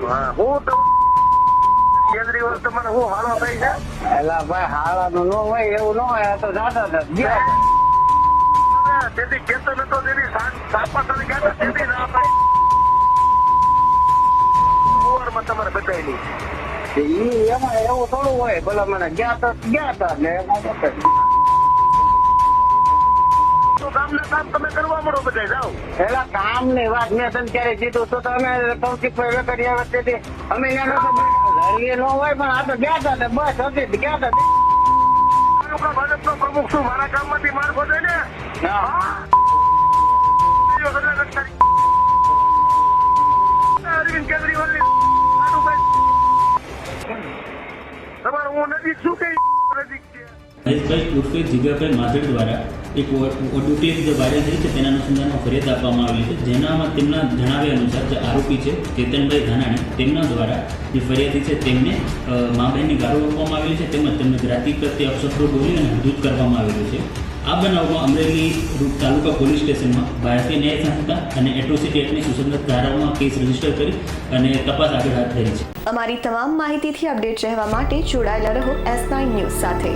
હા. તો કેજરીવાલ તમને હું હાલો થઈ છે? એલા ભાઈ હાળાનું ન હોય એવું ન હોય આ તો જાતા હતા. તેથી કેતો નતો તેની સાપા તમે ગયા તેથી ના પાડી તમારે બતાવી એમાં એવું થોડું હોય ભલે મને ગયા તો ગયા હતા ને એમાં કઈ. કામ તમે કરવા મળો બધા જાઓ. એલા કામ ને વાત મેં તમે ક્યારે કીધું તો તમે કૌશિકભાઈ વેકરિયા વચ્ચે અમે ન હોય પણ આ તો ગયા હતા ને બસ હતી ગયા હતા ભાજપનો પ્રમુખ છું મારા કામમાંથી માર ખોદે ને. કરી. અરવિંદ કેજરીવાલ તમારે હું નજીક શું કે નજીક છે ઉર્ફે જીગાભાઈ માધડ દ્વારા એક ઓડિયો જે વાયરલ થઈ છે તેના અનુસંધાનમાં ફરિયાદ આપવામાં આવી છે. જેનામાં તેમના જણાવ્યા અનુસાર જે આરોપી છે, કેતનભાઈ ધાનાણી, તેમના દ્વારા જે ફરિયાદી છે તેમને મા બહેનની ગાળો આપવામાં આવેલી છે. તેમજ તેમને જ્ઞાતિ પ્રત્યે અપશબ્દો બોલી અને હદૂત કરવામાં આવેલું છે. આ બનાવમાં અમરેલી તાલુકા પોલીસ સ્ટેશનમાં ભારતીય ન્યાય સંસ્થા અને એટ્રોસિટી એક્ટની સુસંગત ધારાઓમાં કેસ રજિસ્ટર કરી અને તપાસ આગળ હાથ ધરી છે. અમારી તમામ માહિતીથી અપડેટ રહેવા માટે જોડાયેલા રહો એસ નાઇન ન્યૂઝ સાથે.